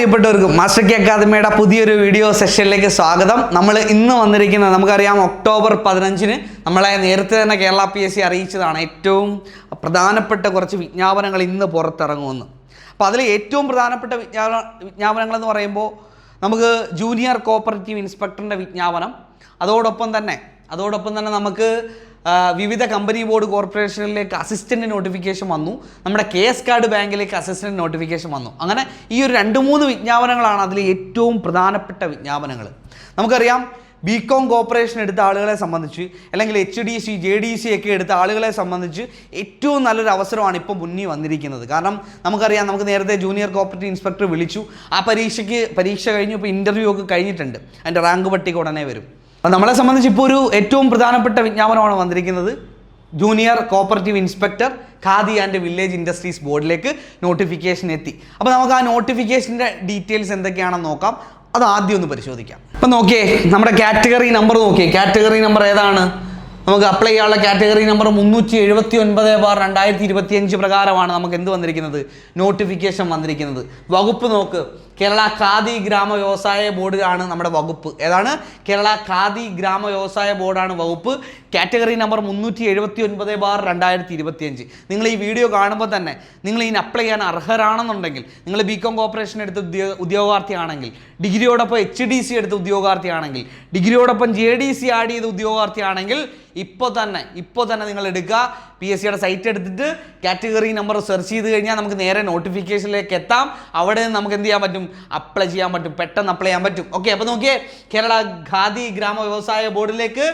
പ്രിയപ്പെട്ടവർക്കും master K അക്കാദമിയുടെ പുതിയൊരു വീഡിയോ സെഷനിലേക്ക് സ്വാഗതം. നമ്മൾ ഇന്ന് വന്നിരിക്കുന്നത് നമുക്കറിയാം ഒക്ടോബർ പതിനഞ്ചിന് നമ്മളെ നേരത്തെ തന്നെ കേരള പി എസ് സി അറിയിച്ചതാണ് ഏറ്റവും പ്രധാനപ്പെട്ട കുറച്ച് വിജ്ഞാപനങ്ങൾ ഇന്ന് പുറത്തിറങ്ങുമെന്ന്. അപ്പോൾ അതിൽ ഏറ്റവും പ്രധാനപ്പെട്ട വിജ്ഞാപന വിജ്ഞാപനങ്ങൾ എന്ന് പറയുമ്പോൾ നമുക്ക് ജൂനിയർ കോപ്പറേറ്റീവ് ഇൻസ്പെക്ടറിന്റെ വിജ്ഞാപനം അതോടൊപ്പം തന്നെ അതോടൊപ്പം തന്നെ നമുക്ക് വിവിധ കമ്പനി ബോർഡ് കോർപ്പറേഷനിലേക്ക് അസിസ്റ്റന്റ് നോട്ടിഫിക്കേഷൻ വന്നു. നമ്മുടെ കെ എസ് കാർഡ് ബാങ്കിലേക്ക് അസിസ്റ്റന്റ് നോട്ടിഫിക്കേഷൻ വന്നു. അങ്ങനെ ഈ ഒരു രണ്ട് മൂന്ന് വിജ്ഞാപനങ്ങളാണ് അതിലെ ഏറ്റവും പ്രധാനപ്പെട്ട വിജ്ഞാപനങ്ങൾ. നമുക്കറിയാം ബി കോം കോർപ്പറേഷൻ എടുത്ത ആളുകളെ സംബന്ധിച്ച് അല്ലെങ്കിൽ H D C J D C ഒക്കെ എടുത്ത ആളുകളെ സംബന്ധിച്ച് ഏറ്റവും നല്ലൊരു അവസരമാണ് ഇപ്പോൾ മുന്നിൽ വന്നിരിക്കുന്നത്. കാരണം നമുക്കറിയാം നമുക്ക് നേരത്തെ ജൂനിയർ കോപ്പറേറ്റീവ് ഇൻസ്പെക്ടർ വിളിച്ചു. ആ പരീക്ഷയ്ക്ക് പരീക്ഷ കഴിഞ്ഞു ഇപ്പോൾ ഇന്റർവ്യൂ ഒക്കെ കഴിഞ്ഞിട്ടുണ്ട്. അതിന്റെ റാങ്ക് പട്ടിക ഉടനെ വരും. നമ്മളെ സംബന്ധിച്ച് ഇപ്പോൾ ഒരു ഏറ്റവും പ്രധാനപ്പെട്ട വിജ്ഞാപനമാണ് വന്നിരിക്കുന്നത്. Junior cooperative inspector khadi and village industries ബോർഡിലേക്ക് നോട്ടിഫിക്കേഷൻ എത്തി. അപ്പോൾ നമുക്ക് ആ നോട്ടിഫിക്കേഷന്റെ ഡീറ്റെയിൽസ് എന്തൊക്കെയാണെന്ന് നോക്കാം. അത് ആദ്യം ഒന്ന് പരിശോധിക്കാം. അപ്പം നോക്കിയേ നമ്മുടെ കാറ്റഗറി നമ്പർ നോക്കിയേ. കാറ്റഗറി നമ്പർ ഏതാണ്? നമുക്ക് അപ്ലൈ ചെയ്യാനുള്ള കാറ്റഗറി നമ്പർ മുന്നൂറ്റി എഴുപത്തി ഒൻപത് ബാർ രണ്ടായിരത്തി ഇരുപത്തി അഞ്ച് പ്രകാരമാണ് നമുക്ക് എന്ത് വന്നിരിക്കുന്നത്? നോട്ടിഫിക്കേഷൻ വന്നിരിക്കുന്നത്. വകുപ്പ് നോക്ക്. കേരള ഖാദി ഗ്രാമ വ്യവസായ ബോർഡാണ് നമ്മുടെ വകുപ്പ്. ഏതാണ്? കേരള ഖാദി ഗ്രാമ വ്യവസായ ബോർഡാണ് വകുപ്പ്. കാറ്റഗറി നമ്പർ മുന്നൂറ്റി എഴുപത്തി ഒൻപത് ബാർ രണ്ടായിരത്തി ഇരുപത്തി അഞ്ച് നിങ്ങൾ ഈ വീഡിയോ കാണുമ്പോൾ തന്നെ നിങ്ങൾ ഇതിന് അപ്ലൈ ചെയ്യാൻ അർഹരാണെന്നുണ്ടെങ്കിൽ നിങ്ങൾ ബി കോം കോർപ്പറേഷൻ എടുത്ത ഉദ്യോ ഉദ്യോഗാർത്ഥിയാണെങ്കിൽ ഡിഗ്രിയോടൊപ്പം എച്ച് ഡി സി എടുത്ത ഉദ്യോഗാർത്ഥിയാണെങ്കിൽ ഡിഗ്രിയോടൊപ്പം ജെ ഡി സി ആഡ് ചെയ്ത ഉദ്യോഗാർത്ഥിയാണെങ്കിൽ ഇപ്പോൾ തന്നെ ഇപ്പോൾ തന്നെ നിങ്ങൾ എടുക്കുക. പി എസ് സിയുടെ സൈറ്റ് എടുത്തിട്ട് കാറ്റഗറി നമ്പർ സെർച്ച് ചെയ്ത് കഴിഞ്ഞാൽ നമുക്ക് നേരെ നോട്ടിഫിക്കേഷനിലേക്ക് എത്താം. അവിടെ നമുക്ക് എന്ത് ചെയ്യാൻ പറ്റും? അപ്ലൈ ചെയ്യാൻ പറ്റും. പെട്ടെന്ന് അപ്ലൈ ചെയ്യാൻ പറ്റും. ഓക്കെ അപ്പോൾ നോക്കിയേ കേരള ഖാദി ഗ്രാമ വ്യവസായ ബോർഡിലേക്ക്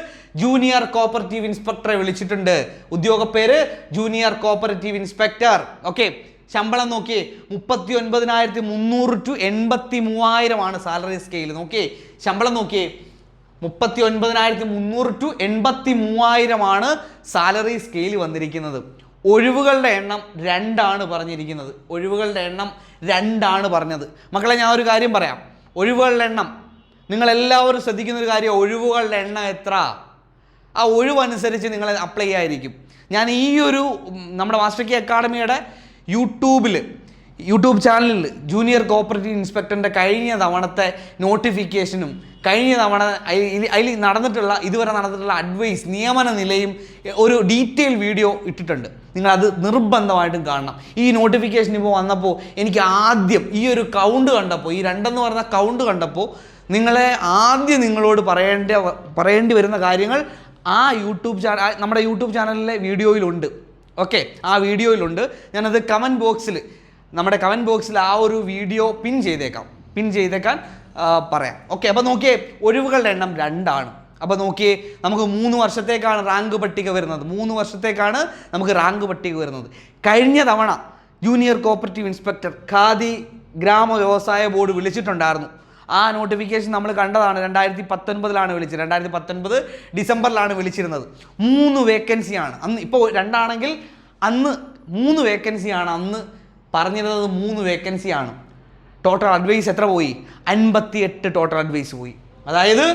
ജൂനിയർ കോപ്പറേറ്റീവ് ഇൻസ്പെക്ടറെ വിളിച്ചിട്ടുണ്ട്. ഉദ്യോഗ പേര് ജൂനിയർ കോപ്പറേറ്റീവ് ഇൻസ്പെക്ടർ ഓക്കെ ശമ്പളം നോക്കിയേ മുപ്പത്തി ഒൻപതിനായിരത്തി മുന്നൂറ് ടു എൺപത്തി മൂവായിരമാണ് സാലറി സ്കെയിൽ നോക്കിയേ ശമ്പളം നോക്കിയേ മുപ്പത്തി ഒൻപതിനായിരത്തി മുന്നൂറ് ടു എൺപത്തി മൂവായിരമാണ് സാലറി സ്കെയിൽ വന്നിരിക്കുന്നത്. ഒഴിവുകളുടെ എണ്ണം രണ്ടാണ് പറഞ്ഞിരിക്കുന്നത്. ഒഴിവുകളുടെ എണ്ണം രണ്ടാണ് പറഞ്ഞത്. മക്കളെ ഞാൻ ഒരു കാര്യം പറയാം. ഒഴിവുകളുടെ എണ്ണം. നിങ്ങളെല്ലാവരും ശ്രദ്ധിക്കുന്ന ഒരു കാര്യം ഒഴിവുകളുടെ എണ്ണം എത്ര? ആ ഒഴിവനുസരിച്ച് നിങ്ങൾ അപ്ലൈ ചെയ്യായിരിക്കും ഞാൻ ഈ ഒരു നമ്മുടെ മാസ്റ്റർ കി അക്കാഡമിയുടെ യൂട്യൂബിൽ യൂട്യൂബ് ചാനലിൽ ജൂനിയർ കോപ്പറേറ്റീവ് ഇൻസ്പെക്ടറിന്റെ കഴിഞ്ഞ തവണത്തെ നോട്ടിഫിക്കേഷനും കഴിഞ്ഞ തവണ അതിൽ- നടന്നിട്ടുള്ള ഇതുവരെ നടന്നിട്ടുള്ള അഡ്വൈസ് നിയമന നിലയും ഒരു ഡീറ്റെയിൽ വീഡിയോ ഇട്ടിട്ടുണ്ട്. നിങ്ങൾ അത് നിർബന്ധമായിട്ടും കാണണം. ഈ നോട്ടിഫിക്കേഷൻ ഇപ്പോൾ വന്നപ്പോൾ എനിക്ക് ആദ്യം ഈ ഒരു കൗണ്ട് കണ്ടപ്പോൾ ഈ രണ്ടെന്ന് പറഞ്ഞ കൗണ്ട് കണ്ടപ്പോൾ നിങ്ങളെ ആദ്യം നിങ്ങളോട് പറയേണ്ട പറയേണ്ടി വരുന്ന കാര്യങ്ങൾ ആ യൂട്യൂബ് ചാനൽ നമ്മുടെ യൂട്യൂബ് ചാനലിലെ വീഡിയോയിലുണ്ട്. ഓക്കെ ആ വീഡിയോയിലുണ്ട്. ഞാനത് കമന്റ് ബോക്സിൽ നമ്മുടെ കമന്റ് ബോക്സിൽ ആ ഒരു വീഡിയോ പിൻ ചെയ്തേക്കാം. പിൻ ചെയ്തേക്കാൻ പറയാം. ഓക്കെ അപ്പോൾ നോക്കിയേ ഒഴിവുകളുടെ എണ്ണം രണ്ടാണ്. അപ്പോൾ നോക്കിയേ നമുക്ക് മൂന്ന് വർഷത്തേക്കാണ് റാങ്ക് പട്ടിക വരുന്നത്. മൂന്ന് വർഷത്തേക്കാണ് നമുക്ക് റാങ്ക് പട്ടിക വരുന്നത്. കഴിഞ്ഞ തവണ ജൂനിയർ കോപ്പറേറ്റീവ് ഇൻസ്പെക്ടർ ഖാദി ഗ്രാമ വ്യവസായ ബോർഡ് വിളിച്ചിട്ടുണ്ടായിരുന്നു. ആ നോട്ടിഫിക്കേഷൻ നമ്മൾ കണ്ടതാണ് രണ്ടായിരത്തി പത്തൊൻപതിലാണ് വിളിച്ചത്. രണ്ടായിരത്തി പത്തൊൻപത് ഡിസംബറിലാണ് വിളിച്ചിരുന്നത്. മൂന്ന് വേക്കൻസിയാണ് അന്ന് ഇപ്പോൾ രണ്ടാണെങ്കിൽ അന്ന് മൂന്ന് വേക്കൻസിയാണ് അന്ന് പറഞ്ഞിരുന്നത് മൂന്ന് വേക്കൻസിയാണ് ടോട്ടൽ അഡ്വൈസ് എത്ര പോയി? അൻപത്തി എട്ട് ടോട്ടൽ അഡ്വൈസ് പോയി. അതായത്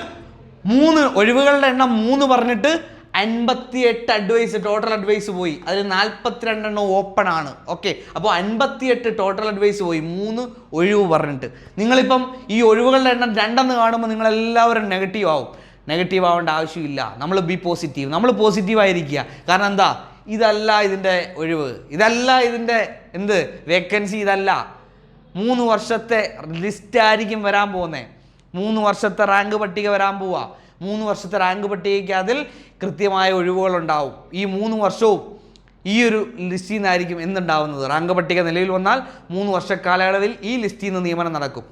മൂന്ന് ഒഴിവുകളുടെ എണ്ണം മൂന്ന് പറഞ്ഞിട്ട് അൻപത്തി എട്ട് അഡ്വൈസ് ടോട്ടൽ അഡ്വൈസ് പോയി. അതിൽ നാൽപ്പത്തിരണ്ടെണ്ണം ഓപ്പൺ ആണ്. ഓക്കെ അപ്പോൾ അൻപത്തിയെട്ട് ടോട്ടൽ അഡ്വൈസ് പോയി. മൂന്ന് ഒഴിവ് പറഞ്ഞിട്ട്. നിങ്ങളിപ്പം ഈ ഒഴിവുകളുടെ എണ്ണം രണ്ടെന്ന് കാണുമ്പോൾ നിങ്ങളെല്ലാവരും നെഗറ്റീവ് ആവും. നെഗറ്റീവ് ആവേണ്ട ആവശ്യമില്ല. നമ്മൾ ബി പോസിറ്റീവ് നമ്മൾ പോസിറ്റീവ് ആയിരിക്കുക. കാരണം എന്താ? ഇതല്ല ഇതിന്റെ ഒഴിവ്. ഇതല്ല ഇതിന്റെ എന്ത്? വേക്കൻസി ഇതല്ല. മൂന്ന് വർഷത്തെ ലിസ്റ്റ് ആയിരിക്കും വരാൻ പോകുന്നത് മൂന്ന് വർഷത്തെ റാങ്ക് പട്ടിക വരാൻ പോവുക മൂന്ന് വർഷത്തെ റാങ്ക് പട്ടികയ്ക്ക് അതിൽ കൃത്യമായ ഒഴിവുകളുണ്ടാവും. ഈ മൂന്ന് വർഷവും ഈ ഒരു ലിസ്റ്റിൽ നിന്നായിരിക്കും എന്തുണ്ടാവുന്നത്? റാങ്ക് പട്ടിക നിലവിൽ വന്നാൽ മൂന്ന് വർഷ കാലയളവിൽ ഈ ലിസ്റ്റിൽ നിന്ന് നിയമനം നടക്കും.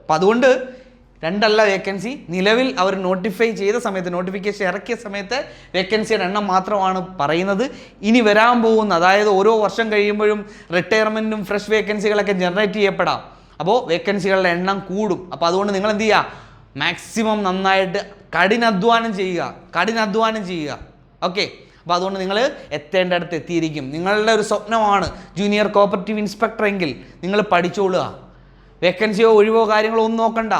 അപ്പം അതുകൊണ്ട് രണ്ടല്ല വേക്കൻസി. നിലവിൽ അവർ നോട്ടിഫൈ ചെയ്ത സമയത്ത് നോട്ടിഫിക്കേഷൻ ഇറക്കിയ സമയത്ത് വേക്കൻസിയുടെ എണ്ണം മാത്രമാണ് പറയുന്നത്. ഇനി വരാൻ പോകുന്ന അതായത് ഓരോ വർഷം കഴിയുമ്പോഴും റിട്ടയർമെന്റും ഫ്രഷ് വേക്കൻസികളൊക്കെ ജനറേറ്റ് ചെയ്യപ്പെടാം. അപ്പോൾ വേക്കൻസികളുടെ എണ്ണം കൂടും. അപ്പോൾ അതുകൊണ്ട് നിങ്ങൾ എന്ത് ചെയ്യുക മാക്സിമം നന്നായിട്ട് കഠിനാധ്വാനം ചെയ്യുക. കഠിനാധ്വാനം ചെയ്യുക. ഓക്കെ അപ്പോൾ അതുകൊണ്ട് നിങ്ങൾ എത്തേണ്ടടുത്ത് എത്തിയിരിക്കും. നിങ്ങളുടെ ഒരു സ്വപ്നമാണ് ജൂനിയർ കോപ്പറേറ്റീവ് ഇൻസ്പെക്ടർ എങ്കിൽ നിങ്ങൾ പഠിച്ചോളുക. വേക്കൻസിയോ ഒഴിവോ കാര്യങ്ങളോ ഒന്നും നോക്കണ്ട.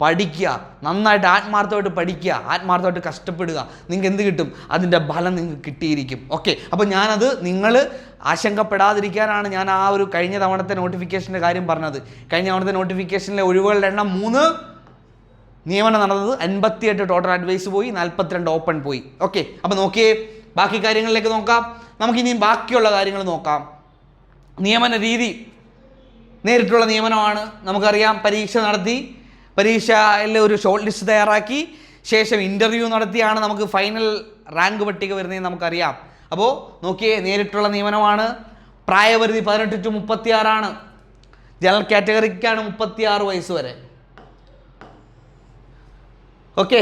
പഠിക്കുക. നന്നായിട്ട് ആത്മാർത്ഥമായിട്ട് പഠിക്കുക. ആത്മാർത്ഥമായിട്ട് കഷ്ടപ്പെടുക. നിങ്ങൾക്ക് എന്ത് കിട്ടും? അതിന്റെ ഫലം നിങ്ങൾക്ക് കിട്ടിയിരിക്കും. ഓക്കെ അപ്പോൾ ഞാനത് നിങ്ങൾ ആശങ്കപ്പെടാതിരിക്കാനാണ് ഞാൻ ആ ഒരു കഴിഞ്ഞ തവണത്തെ നോട്ടിഫിക്കേഷന്റെ കാര്യം പറഞ്ഞത്. കഴിഞ്ഞ തവണത്തെ നോട്ടിഫിക്കേഷനിലെ ഒഴിവുകളുടെ എണ്ണം മൂന്ന്. നിയമനം നടന്നത് അൻപത്തിയെട്ട് ടോട്ടൽ അഡ്വൈസ് പോയി നാൽപ്പത്തിരണ്ട് ഓപ്പൺ പോയി. ഓക്കെ അപ്പോൾ നോക്കിയേ ബാക്കി കാര്യങ്ങളിലേക്ക് നോക്കാം. നമുക്കിനി ബാക്കിയുള്ള കാര്യങ്ങൾ നോക്കാം. നിയമന രീതി. നേരിട്ടുള്ള നിയമനമാണ്. നമുക്കറിയാം പരീക്ഷ നടത്തി. പരീക്ഷയിൽ ഒരു ഷോർട്ട് ലിസ്റ്റ് തയ്യാറാക്കി. ശേഷം ഇന്റർവ്യൂ നടത്തിയാണ് നമുക്ക് ഫൈനൽ റാങ്ക് പട്ടിക വരുന്നതെന്ന് നമുക്കറിയാം. അപ്പോൾ നോക്കിയേ നേരിട്ടുള്ള നിയമനമാണ്. പ്രായപരിധി പതിനെട്ട് ടു മുപ്പത്തിയാറാണ് ജനറൽ കാറ്റഗറിക്കാണ് മുപ്പത്തിയാറ് വയസ്സ് വരെ. ഓക്കെ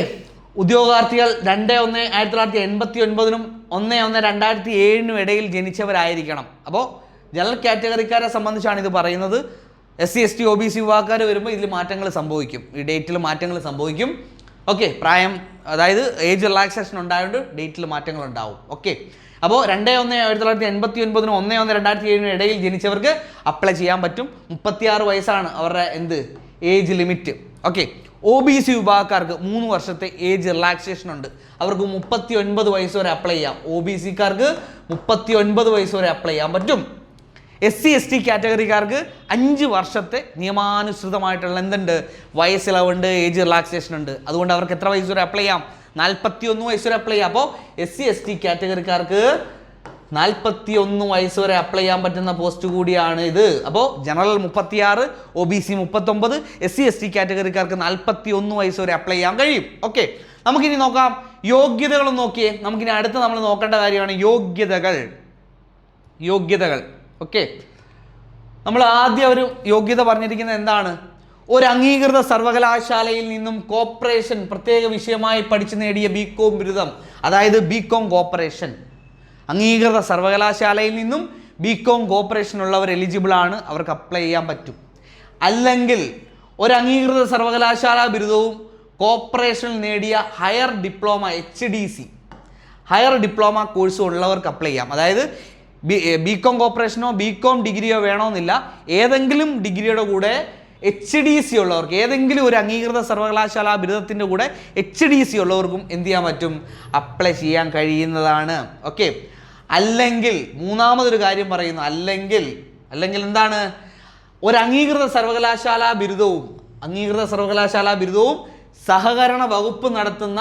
ഉദ്യോഗാർത്ഥികൾ രണ്ട് ഒന്ന് ആയിരത്തി തൊള്ളായിരത്തി എൺപത്തി ഒൻപതിനും ഒന്ന് ഒന്ന് രണ്ടായിരത്തി ഏഴിനും ഇടയിൽ ജനിച്ചവരായിരിക്കണം. അപ്പോൾ ജനറൽ കാറ്റഗറിക്കാരെ സംബന്ധിച്ചാണ് ഇത് പറയുന്നത്. S C S T O B C വിഭാഗക്കാർ വരുമ്പോൾ ഇതിൽ മാറ്റങ്ങൾ സംഭവിക്കും. ഈ ഡേറ്റിൽ മാറ്റങ്ങൾ സംഭവിക്കും. ഓക്കെ പ്രായം അതായത് ഏജ് റിലാക്സേഷൻ ഉണ്ടായതുകൊണ്ട് ഡേറ്റിൽ മാറ്റങ്ങൾ ഉണ്ടാവും. ഓക്കെ അപ്പോൾ രണ്ട് ഒന്ന് ആയിരത്തി തൊള്ളായിരത്തി എൺപത്തി ഒൻപതിനും ഒന്ന് ഒന്ന് രണ്ടായിരത്തി ഏഴിനും ഇടയിൽ ജനിച്ചവർക്ക് അപ്ലൈ ചെയ്യാൻ പറ്റും. മുപ്പത്തിയാറ് വയസ്സാണ് അവരുടെ എന്ത്? Age limit okay O B C വിഭാഗക്കാർക്ക് മൂന്ന് വർഷത്തെ ഏജ് റിലാക്സേഷൻ ഉണ്ട്. അവർക്ക് മുപ്പത്തി ഒൻപത് വയസ്സ് വരെ അപ്ലൈ ചെയ്യാം. ഒ ബി സിക്കാർക്ക് മുപ്പത്തി ഒൻപത് വയസ്സ് വരെ അപ്ലൈ ചെയ്യാൻ പറ്റും. എസ് സി എസ് ടി കാറ്റഗറിക്കാർക്ക് അഞ്ച് വർഷത്തെ നിയമാനുസൃതമായിട്ടുള്ള എന്തുണ്ട്? വയസ്സിളവുണ്ട് ഏജ് റിലാക്സേഷൻ ഉണ്ട്. അതുകൊണ്ട് അവർക്ക് എത്ര വയസ്സ് വരെ അപ്ലൈ ചെയ്യാം? നാൽപ്പത്തി ഒന്ന് വയസ്സ് വരെ അപ്ലൈ ചെയ്യാം. അപ്പോൾ എസ് സി എസ് ടി കാറ്റഗറിക്കാർക്ക് നാൽപ്പത്തി ഒന്ന് വയസ്സ് വരെ അപ്ലൈ ചെയ്യാൻ പറ്റുന്ന പോസ്റ്റ് കൂടിയാണ് ഇത്. അപ്പോൾ ജനറൽ മുപ്പത്തിയാറ് ഒ ബി സി മുപ്പത്തൊമ്പത് എസ് സി എസ് ടി കാറ്റഗറിക്കാർക്ക് നാൽപ്പത്തി ഒന്ന് വയസ്സ് വരെ അപ്ലൈ ചെയ്യാൻ കഴിയും. ഓക്കെ നമുക്കിനി നോക്കാം. യോഗ്യതകളും നോക്കിയേ. നമുക്കിനി അടുത്ത് നമ്മൾ നോക്കേണ്ട കാര്യമാണ് യോഗ്യതകൾ. യോഗ്യതകൾ. ഓക്കെ നമ്മൾ ആദ്യം ഒരു യോഗ്യത പറഞ്ഞിരിക്കുന്നത് എന്താണ്? ഒരു അംഗീകൃത സർവകലാശാലയിൽ നിന്നും കോപ്പറേഷൻ പ്രത്യേക വിഷയമായി പഠിച്ചു നേടിയ ബി കോം ബിരുദം അതായത് ബി കോം കോപ്പറേഷൻ അംഗീകൃത സർവകലാശാലയിൽ നിന്നും ബി കോം കോപ്പറേഷൻ ഉള്ളവർ എലിജിബിൾ ആണ് അവർക്ക് അപ്ലൈ ചെയ്യാൻ പറ്റും. അല്ലെങ്കിൽ ഒരു അംഗീകൃത സർവകലാശാല ബിരുദവും കോപ്പറേഷനിൽ നേടിയ higher diploma H D C higher diploma course ഉള്ളവർക്ക് അപ്ലൈ ചെയ്യാം. അതായത് ബി കോം കോപ്പറേഷനോ ബി കോം ഡിഗ്രിയോ വേണമെന്നില്ല ഏതെങ്കിലും ഡിഗ്രിയുടെ കൂടെ എച്ച് ഡി സി ഉള്ളവർക്ക് ഏതെങ്കിലും ഒരു അംഗീകൃത സർവകലാശാല ബിരുദത്തിന്റെ കൂടെ എച്ച് ഡി സി ഉള്ളവർക്കും എന്ത് ചെയ്യാൻ പറ്റും? അപ്ലൈ ചെയ്യാൻ കഴിയുന്നതാണ്. ഓക്കെ അല്ലെങ്കിൽ മൂന്നാമതൊരു കാര്യം പറയുന്നു. അല്ലെങ്കിൽ അല്ലെങ്കിൽ എന്താണ്? ഒരു അംഗീകൃത സർവകലാശാല ബിരുദവും അംഗീകൃത സർവകലാശാല ബിരുദവും സഹകരണ വകുപ്പ് നടത്തുന്ന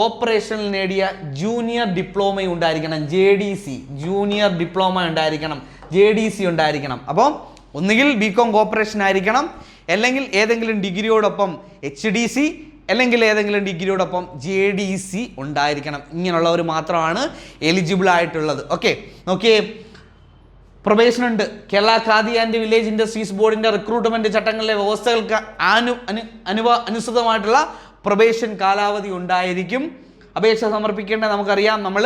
കോപ്പറേഷനിൽ നേടിയ ജൂനിയർ ഡിപ്ലോമ ഉണ്ടായിരിക്കണം. J D C junior diploma ഉണ്ടായിരിക്കണം. ജെ ഡി സി ഉണ്ടായിരിക്കണം. അപ്പോൾ ഒന്നുകിൽ ബി കോം കോപ്പറേഷൻ ആയിരിക്കണം. അല്ലെങ്കിൽ ഏതെങ്കിലും ഡിഗ്രിയോടൊപ്പം എച്ച് ഡി സി അല്ലെങ്കിൽ ഏതെങ്കിലും ഡിഗ്രിയോടൊപ്പം ജെ ഡി സി ഉണ്ടായിരിക്കണം. ഇങ്ങനെയുള്ളവർ മാത്രമാണ് എലിജിബിൾ ആയിട്ടുള്ളത്. ഓക്കെ നോക്കിയേ. പ്രൊബേഷൻ ഉണ്ട്. Kerala Khadi and village industries ബോർഡിന്റെ റിക്രൂട്ട്മെന്റ് ചട്ടങ്ങളിലെ വ്യവസ്ഥകൾക്ക് അനു അനു അനുസൃതമായിട്ടുള്ള പ്രൊബേഷൻ കാലാവധി ഉണ്ടായിരിക്കും. അപേക്ഷ സമർപ്പിക്കേണ്ട നമുക്കറിയാം നമ്മൾ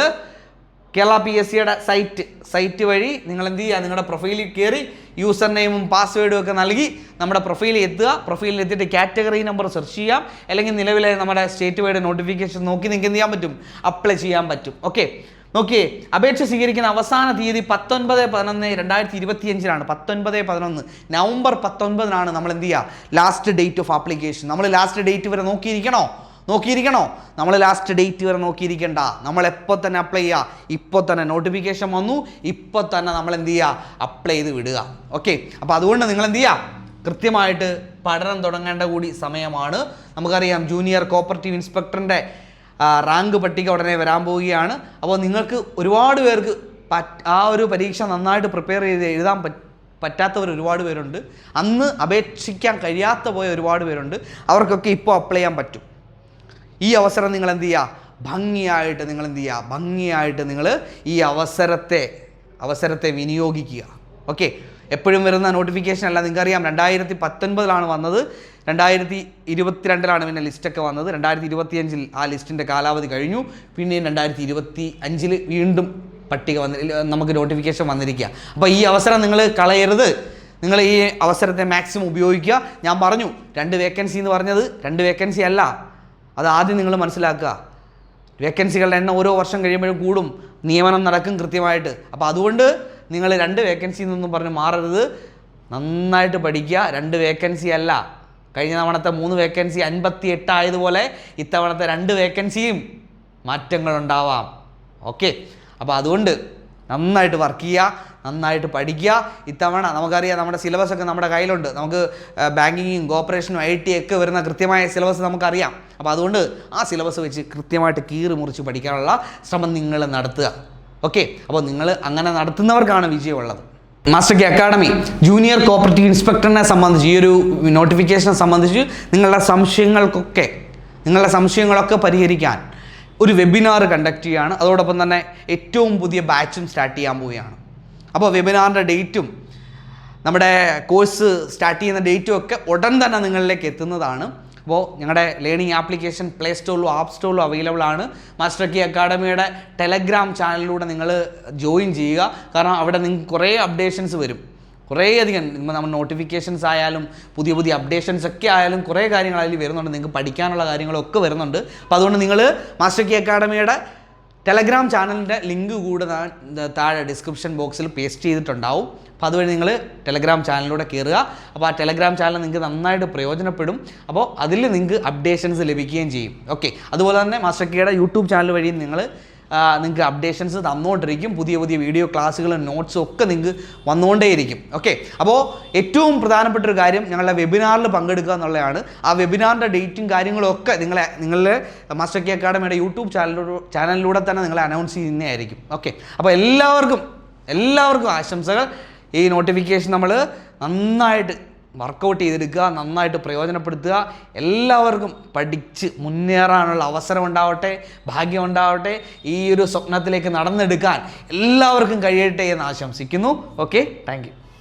കേരള പി എസ് സിയുടെ സൈറ്റ് സൈറ്റ് വഴി നിങ്ങൾ എന്ത് ചെയ്യുക? നിങ്ങളുടെ പ്രൊഫൈലിൽ കയറി യൂസർ നെയിമും പാസ്വേഡും ഒക്കെ നൽകി നമ്മുടെ പ്രൊഫൈലിൽ എത്തുക. പ്രൊഫൈലിൽ എത്തിയിട്ട് കാറ്റഗറി നമ്പർ സെർച്ച് ചെയ്യാം. അല്ലെങ്കിൽ നിലവിലെ നമ്മുടെ സ്റ്റേറ്റ് വൈഡ് നോട്ടിഫിക്കേഷൻ നോക്കി നിങ്ങൾക്ക് എന്ത് ചെയ്യാൻ പറ്റും? അപ്ലൈ ചെയ്യാൻ പറ്റും. ഓക്കെ നോക്കിയേ അപേക്ഷ സ്വീകരിക്കുന്ന അവസാന തീയതി പത്തൊൻപത് പതിനൊന്ന് രണ്ടായിരത്തി ഇരുപത്തിയഞ്ചിലാണ് പത്തൊൻപത് പതിനൊന്ന്. നവംബർ പത്തൊൻപതിനാണ് നമ്മൾ എന്ത് ചെയ്യുക ലാസ്റ്റ് ഡേറ്റ് ഓഫ് ആപ്ലിക്കേഷൻ നമ്മൾ ലാസ്റ്റ് ഡേറ്റ് വരെ നോക്കിയിരിക്കണോ? നോക്കിയിരിക്കണോ? നമ്മൾ ലാസ്റ്റ് ഡേറ്റ് വരെ നോക്കിയിരിക്കണ്ട. നമ്മൾ എപ്പോൾ തന്നെ അപ്ലൈ ചെയ്യുക ഇപ്പോൾ തന്നെ നോട്ടിഫിക്കേഷൻ വന്നു. ഇപ്പോൾ തന്നെ നമ്മൾ എന്ത് ചെയ്യുക അപ്ലൈ ചെയ്ത് വിടുക. ഓക്കെ അപ്പോൾ അതുകൊണ്ട് നിങ്ങൾ എന്ത് ചെയ്യുക കൃത്യമായിട്ട് പഠനം തുടങ്ങേണ്ട കൂടി സമയമാണ്. നമുക്കറിയാം ജൂനിയർ കോപ്പറേറ്റീവ് ഇൻസ്പെക്ടറിന്റെ റാങ്ക് പട്ടിക ഉടനെ വരാൻ പോവുകയാണ്. അപ്പോൾ നിങ്ങൾക്ക് ഒരുപാട് പേർക്ക് ആ ഒരു പരീക്ഷ നന്നായിട്ട് പ്രിപ്പയർ ചെയ്ത് എഴുതാൻ പറ്റ പറ്റാത്തവർ ഒരുപാട് പേരുണ്ട്. അന്ന് അപേക്ഷിക്കാൻ കഴിയാത്ത പോയ ഒരുപാട് പേരുണ്ട്. അവർക്കൊക്കെ ഇപ്പോൾ അപ്ലൈ ചെയ്യാൻ പറ്റും. ഈ അവസരം നിങ്ങൾ എന്ത് ചെയ്യുക? ഭംഗിയായിട്ട് നിങ്ങൾ എന്ത് ചെയ്യുക? ഭംഗിയായിട്ട് നിങ്ങൾ ഈ അവസരത്തെ അവസരത്തെ വിനിയോഗിക്കുക. ഓക്കെ എപ്പോഴും വരുന്ന നോട്ടിഫിക്കേഷൻ അല്ല. നിങ്ങൾക്കറിയാം രണ്ടായിരത്തി പത്തൊൻപതിലാണ് വന്നത്. രണ്ടായിരത്തി ഇരുപത്തിരണ്ടിലാണ് പിന്നെ ലിസ്റ്റൊക്കെ വന്നത്. രണ്ടായിരത്തി ഇരുപത്തിയഞ്ചിൽ ആ ലിസ്റ്റിന്റെ കാലാവധി കഴിഞ്ഞു. പിന്നെയും രണ്ടായിരത്തി ഇരുപത്തി അഞ്ചിൽ വീണ്ടും പട്ടിക വന്ന നമുക്ക് നോട്ടിഫിക്കേഷൻ വന്നിരിക്കുക അപ്പോൾ ഈ അവസരം നിങ്ങൾ കളയരുത്. നിങ്ങൾ ഈ അവസരത്തെ മാക്സിമം ഉപയോഗിക്കുക. ഞാൻ പറഞ്ഞു രണ്ട് വേക്കൻസി എന്ന് പറഞ്ഞത് രണ്ട് വേക്കൻസി അല്ല. അത് ആദ്യം നിങ്ങൾ മനസ്സിലാക്കുക. വേക്കൻസികളുടെ എണ്ണം ഓരോ വർഷം കഴിയുമ്പോഴും കൂടും. നിയമനം നടക്കും കൃത്യമായിട്ട്. അപ്പോൾ അതുകൊണ്ട് നിങ്ങൾ രണ്ട് വേക്കൻസി എന്നൊന്നും പറഞ്ഞ് മാറരുത്. നന്നായിട്ട് പഠിക്കുക. രണ്ട് വേക്കൻസി അല്ല. കഴിഞ്ഞ തവണത്തെ മൂന്ന് വേക്കൻസി അൻപത്തി എട്ടായതുപോലെ ഇത്തവണത്തെ രണ്ട് വേക്കൻസിയും മാറ്റങ്ങളുണ്ടാവാം. ഓക്കെ അപ്പോൾ അതുകൊണ്ട് നന്നായിട്ട് വർക്ക് ചെയ്യുക നന്നായിട്ട് പഠിക്കുക. ഇത്തവണ നമുക്കറിയാം നമ്മുടെ സിലബസ് ഒക്കെ നമ്മുടെ കയ്യിലുണ്ട്. നമുക്ക് ബാങ്കിങ്ങും കോപ്പറേഷനും ഐ ടി ഒക്കെ വരുന്ന കൃത്യമായ സിലബസ് നമുക്കറിയാം. അപ്പോൾ അതുകൊണ്ട് ആ സിലബസ് വെച്ച് കൃത്യമായിട്ട് കീറി മുറിച്ച് പഠിക്കാനുള്ള ശ്രമം നിങ്ങൾ നടത്തുക. ഓക്കെ അപ്പോൾ നിങ്ങൾ അങ്ങനെ നടത്തുന്നവർക്കാണ് വിജയമുള്ളത്. Master K academy junior cooperative ഇൻസ്പെക്ടറിനെ സംബന്ധിച്ച് ഈ ഒരു നോട്ടിഫിക്കേഷനെ സംബന്ധിച്ച് നിങ്ങളുടെ സംശയങ്ങൾക്കൊക്കെ നിങ്ങളുടെ സംശയങ്ങളൊക്കെ പരിഹരിക്കാൻ ഒരു വെബിനാർ കണ്ടക്ട് ചെയ്യുകയാണ് അതോടൊപ്പം തന്നെ ഏറ്റവും പുതിയ ബാച്ചും സ്റ്റാർട്ട് ചെയ്യാൻ പോവുകയാണ്. അപ്പോൾ വെബിനാറിന്റെ ഡേറ്റും നമ്മുടെ കോഴ്സ് സ്റ്റാർട്ട് ചെയ്യുന്ന ഡേറ്റും ഒക്കെ ഉടൻ തന്നെ നിങ്ങളിലേക്ക് എത്തുന്നതാണ്. അപ്പോൾ ഞങ്ങളുടെ ലേണിംഗ് ആപ്ലിക്കേഷൻ പ്ലേ സ്റ്റോറിലും ആപ്പ് സ്റ്റോറിലും അവൈലബിൾ ആണ്. മാസ്റ്റർ കി അക്കാഡമിയുടെ ടെലഗ്രാം ചാനലിലൂടെ നിങ്ങൾ ജോയിൻ ചെയ്യുക. കാരണം അവിടെ നിങ്ങൾക്ക് കുറേ അപ്ഡേഷൻസ് വരും. കുറേയധികം നമ്മൾ നോട്ടിഫിക്കേഷൻസ് ആയാലും പുതിയ പുതിയ അപ്ഡേഷൻസ് ഒക്കെ ആയാലും കുറേ കാര്യങ്ങൾ അതിൽ വരുന്നുണ്ട്. നിങ്ങൾക്ക് പഠിക്കാനുള്ള കാര്യങ്ങളൊക്കെ വരുന്നുണ്ട്. അപ്പോൾ അതുകൊണ്ട് നിങ്ങൾ മാസ്റ്റർ കി അക്കാഡമിയുടെ ടെലഗ്രാം ചാനലിന്റെ ലിങ്ക് കൂടെ താഴെ ഡിസ്ക്രിപ്ഷൻ ബോക്സിൽ പേസ്റ്റ് ചെയ്തിട്ടുണ്ടാവും. അപ്പോൾ അതുവഴി നിങ്ങൾ ടെലഗ്രാം ചാനലിലൂടെ കയറുക അപ്പോൾ ആ ടെലഗ്രാം ചാനൽ നിങ്ങൾക്ക് നന്നായിട്ട് പ്രയോജനപ്പെടും. അപ്പോൾ അതിൽ നിങ്ങൾക്ക് അപ്ഡേഷൻസ് ലഭിക്കുകയും ചെയ്യും. ഓക്കെ അതുപോലെ തന്നെ മാസ്റ്റർ കീയുടെ യൂട്യൂബ് ചാനൽ വഴിയും നിങ്ങൾ നിങ്ങൾക്ക് അപ്ഡേഷൻസ് തന്നുകൊണ്ടിരിക്കും പുതിയ പുതിയ വീഡിയോ ക്ലാസ്സുകളും നോട്ട്സും ഒക്കെ നിങ്ങൾക്ക് വന്നുകൊണ്ടേയിരിക്കും ഓക്കെ അപ്പോൾ ഏറ്റവും പ്രധാനപ്പെട്ട ഒരു കാര്യം ഞങ്ങളുടെ വെബിനാറിൽ പങ്കെടുക്കുക എന്നുള്ളതാണ്. ആ വെബിനാറിന്റെ ഡേറ്റും കാര്യങ്ങളൊക്കെ നിങ്ങളെ നിങ്ങളുടെ മാസ്റ്റർ കെ അക്കാഡമിയുടെ യൂട്യൂബ് ചാനലിലൂടെ ചാനലിലൂടെ തന്നെ നിങ്ങളെ അനൗൺസ് ചെയ്യുന്നതായിരിക്കും. ഓക്കെ അപ്പോൾ എല്ലാവർക്കും എല്ലാവർക്കും ആശംസകൾ. ഈ നോട്ടിഫിക്കേഷൻ നമ്മൾ നന്നായിട്ട് വർക്കൗട്ട് ചെയ്തെടുക്കുക നന്നായിട്ട് പ്രയോജനപ്പെടുത്തുക. എല്ലാവർക്കും പഠിച്ച് മുന്നേറാനുള്ള അവസരം ഉണ്ടാവട്ടെ ഭാഗ്യം ഉണ്ടാവട്ടെ. ഈ ഒരു സ്വപ്നത്തിലേക്ക് നടന്നെടുക്കാൻ എല്ലാവർക്കും കഴിയട്ടെ എന്ന് ആശംസിക്കുന്നു. Okay thank